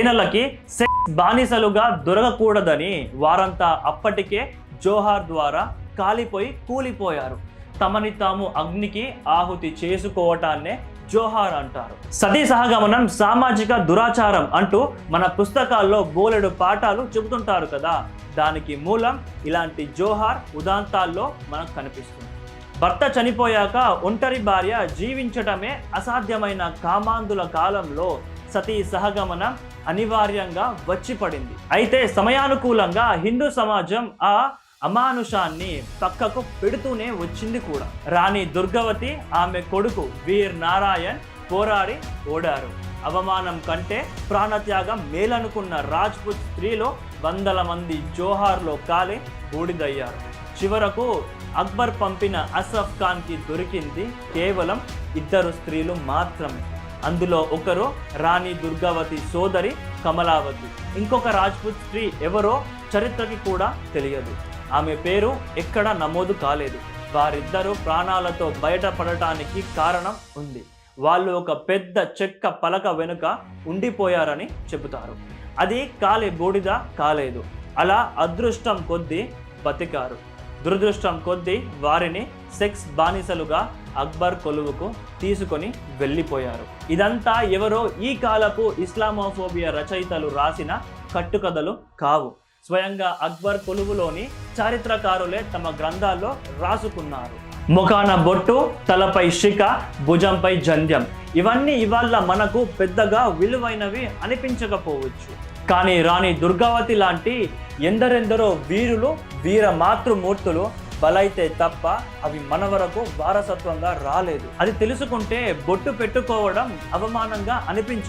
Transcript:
సేనలకి sex బానిసలుగా దొరకకూడదని వారంతా అప్పటికే జోహార్ ద్వారా కాలిపోయి కూలిపోయారు. తమని తాము అగ్నికి ఆహుతి చేసుకోవటాన్నే జోహార్ అంటారు. సతీ సహగమనం సామాజిక దురాచారం అంటూ మన పుస్తకాల్లో బోలెడు పాఠాలు చెబుతుంటారు కదా. దానికి మూలం ఇలాంటి జోహార్ ఉదాంతాల్లో మనకు కనిపిస్తుంది. భర్త చనిపోయాక ఒంటరి భార్య జీవించటమే అసాధ్యమైన కామాంధుల కాలంలో సతీ సహగమనం అనివార్యంగా వచ్చి పడింది. అయితే సమయానుకూలంగా హిందూ సమాజం ఆ అమానుషాన్ని పక్కకు పెడుతూనే వచ్చింది కూడా. రాణి దుర్గవతి ఆమె కొడుకు వీర్ నారాయణ్ పోరాడి ఓడారు. అవమానం కంటే ప్రాణత్యాగం మేలనుకున్న రాజ్పుత్ స్త్రీలో వందల మంది జోహార్లో కాలి బూడిదయ్యారు. చివరకు అక్బర్ పంపిన అసఫ్ ఖాన్కి దొరికింది కేవలం ఇద్దరు స్త్రీలు మాత్రమే. అందులో ఒకరు రాణి దుర్గావతి సోదరి కమలావతి. ఇంకొక రాజ్పుత్ స్త్రీ ఎవరో చరిత్రకి కూడా తెలియదు. ఆమె పేరు ఎక్కడా నమోదు కాలేదు. వారిద్దరూ ప్రాణాలతో బయటపడటానికి కారణం ఉంది. వాళ్ళు ఒక పెద్ద చెక్క పలక వెనుక ఉండిపోయారని చెబుతారు. అది కాలి బూడిద కాలేదు. అలా అదృష్టం కొద్దీ బతికారు. దురదృష్టం కొద్దీ వారిని సెక్స్ బానిసలుగా అక్బర్ కొలువుకు తీసుకొని వెళ్ళిపోయారు. ఇదంతా ఎవరో ఈ కాలపు ఇస్లామోఫోబియా రచయితలు రాసిన కట్టుకథలు కావు. స్వయంగా అక్బర్ కొలువులోని చారిత్రకారులే తమ గ్రంథాల్లో రాసుకున్నారు. ముఖాన బొట్టు తలపై శిఖ భుజంపై జంధ్యం. ఇవన్నీ ఇవాళ మనకు పెద్దగా విలువైనవి అనిపించకపోవచ్చు. కానీ రాణి దుర్గావతి లాంటి ఎందరెందరో వీరులు వీర మాతృమూర్తులు బలైతే తప్ప అవి మన వరకు వారసత్వంగా రాలేదు. అది తెలుసుకుంటే బొట్టు పెట్టుకోవడం అవమానంగా అనిపించు